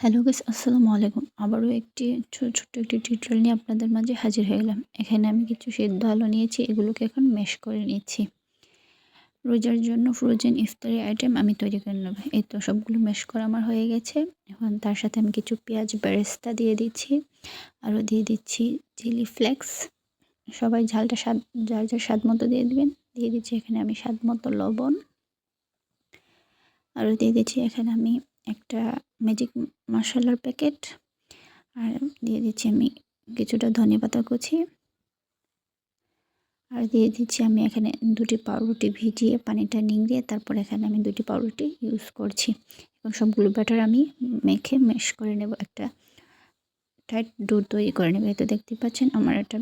Hello guys আসসালামু আলাইকুম। আবারও একটি ছোট্ট একটি টিউটোরিয়াল নিয়ে আপনাদের মাঝে হাজির হয়ে গেলাম। এখানে আমি কিছু সেদ্ধ আলু নিয়েছি, এগুলোকে এখন ম্যাশ করে নিচ্ছি। রোজার জন্য ফ্রোজেন ইফতারি আইটেম আমি তৈরি করে নেব। এই তো সবগুলো ম্যাশ করা আমার হয়ে গেছে। এখন তার সাথে আমি কিছু পেঁয়াজ বেরেস্তা দিয়ে দিচ্ছি। আরও দিয়ে দিচ্ছি চিলি ফ্লেক্স সবাই ঝালটা স্বাদ, যার যার স্বাদ মতো দিয়ে দিবেন। দিয়ে দিচ্ছি এখানে আমি স্বাদ মতো লবণ। আরও দিয়ে দিচ্ছি এখানে আমি একটা ম্যাজিক মশলার প্যাকেট আর দিয়ে দিচ্ছি আমি কিছুটা ধনে পাতা কুচি। আর দিয়ে দিচ্ছি আমি এখানে দুটি পাউরুটি ভিজিয়ে পানিটা নিংড়িয়ে তারপর এখানে আমি দুটি পাউরুটি ইউজ করছি। এবং সবগুলো ব্যাটার আমি মেখে মেশ করে নেব একটা টাইট ডো তৈরি করে নেব। এতে দেখতে পাচ্ছেন আমার একটা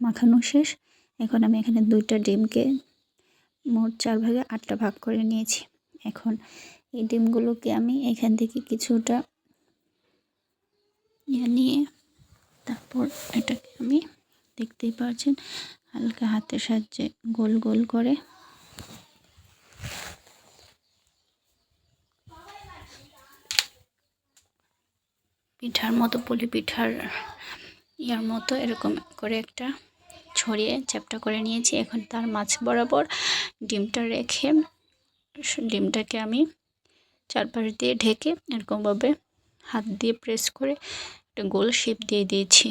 মাখানো শেষ। এখন আমি এখানে দুইটা ডিমকে মোট চার ভাগে আটটা ভাগ করে নিয়েছি। এখন এই ডিমগুলোকে আমি এখান থেকে কিছুটা ইয়ে নিয়ে তারপর এটাকে আমি দেখতেই পাচ্ছেন হালকা হাতের সাহায্যে গোল গোল করে। পিঠার মতো, পুলি পিঠার ইয়ার মতো এরকম করে একটা ছড়িয়ে চ্যাপটা করে নিয়েছি। এখন তার মাছ বরাবর ডিমটা রেখে ডিমটাকে আমি চারপাশ দিয়ে ঢেকে এরকমভাবে হাত দিয়ে প্রেস করে একটা গোল শেপ দিয়ে দিয়েছি।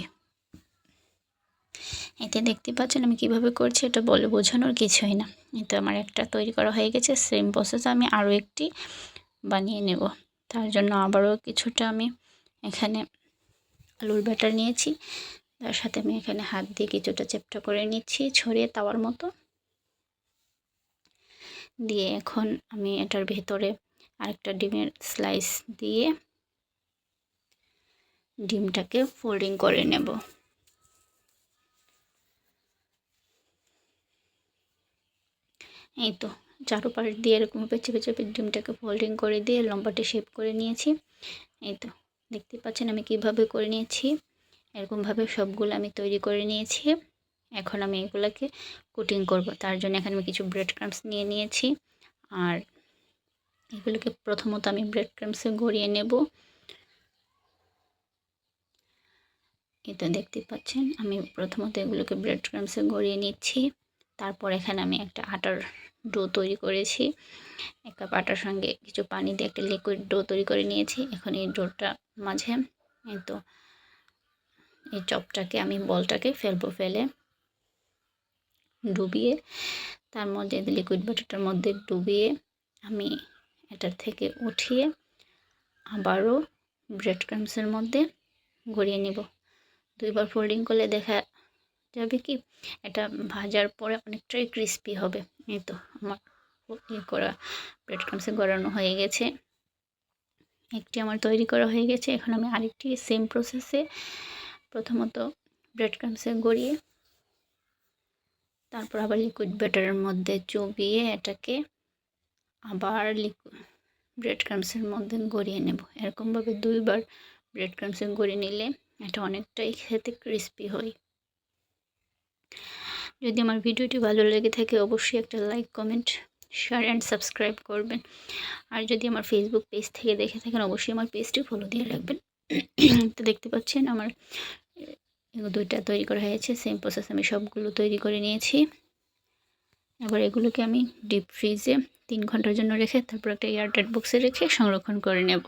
এতে দেখতে পাচ্ছেন আমি কীভাবে করছি এটা বলে বোঝানোর কিছুই না। এতে আমার একটা তৈরি করা হয়ে গেছে সেম প্রসেস আমি আরও একটি বানিয়ে নেব। তার জন্য আবারও কিছুটা আমি এখানে আলুর ব্যাটার নিয়েছি, তার সাথে আমি এখানে হাত দিয়ে কিছুটা চেপটা করে নিচ্ছি ছড়িয়ে তাওয়ার মতো। দিয়ে এখন আমি এটার ভেতরে আরেকটা ডিমের স্লাইস দিয়ে ডিমটাকে ফোল্ডিং করে নেব। এই তো চারোপাশ দিয়ে এরকম পেঁচে চেপে ডিমটাকে ফোল্ডিং করে দিয়ে লম্বাটে শেপ করে নিয়েছি। এই তো দেখতে পাচ্ছেন আমি কীভাবে করে নিয়েছি। এরকমভাবে সবগুলো আমি তৈরি করে নিয়েছি। এখন আমি এগুলোকে কুটিং করব, তার জন্য এখানে আমি কিছু ব্রেড ক্রামস নিয়ে নিয়েছি। আর এগুলোকে প্রথমত আমি ব্রেড ক্রামসে গড়িয়ে নেব। এটা দেখতে পাচ্ছেন, আমি প্রথমত এগুলোকে ব্রেড ক্রামসে গড়িয়ে নিচ্ছি। তারপর এখানে আমি একটা আটার ডো তৈরি করেছি। এক কাপ আটার সঙ্গে কিছু পানি দিয়ে একটা লিকুইড ডো তৈরি করে নিয়েছি। এখন এই ডোটা মাঝে এই তো, এই চপটাকে আমি বলটাকে ফেলব ফেলে ডুবিয়ে, তার মধ্যে লিকুইড বাটারটার মধ্যে ডুবিয়ে আমি এটার থেকে উঠিয়ে আবারও ব্রেড ক্রামসের মধ্যে গড়িয়ে নিব। দুইবার ফোল্ডিং করলে দেখা যাবে কি, এটা ভাজার পরে অনেকটাই ক্রিস্পি হবে। এই তো আমার ইয়ে করা ব্রেড ক্রামসে গড়ানো হয়ে গেছে। একটি আমার তৈরি করা হয়ে গেছে। এখন আমি আরেকটি সেম প্রসেসে প্রথমত ব্রেড ক্রামসে গড়িয়ে তারপর আবার লিকুইড ব্যাটারের মধ্যে চুবিয়ে এটাকে আবার ব্রেড ক্রামসের মধ্যে গড়িয়ে নেব। এরকমভাবে দুইবার ব্রেড ক্রামসে গড়িয়ে নিলে এটা অনেকটাই খেতে ক্রিস্পি হয়। যদি আমার ভিডিওটি ভালো লেগে থাকে, অবশ্যই একটা like comment share and subscribe করবেন। আর যদি আমার ফেসবুক পেজ থেকে দেখে থাকেন, অবশ্যই আমার পেজটি ফলো দিয়ে রাখবেন। তো দেখতে পাচ্ছেন আমার দুইটা তৈরি করা হয়েছে। সেম প্রসেস আমি সবগুলো তৈরি করে নিয়েছি। এবার এগুলোকে আমি ডিপ ফ্রিজে তিন ঘণ্টার জন্য রেখে তারপর একটা এয়ারটাইট বক্সে রেখে সংরক্ষণ করে নেব।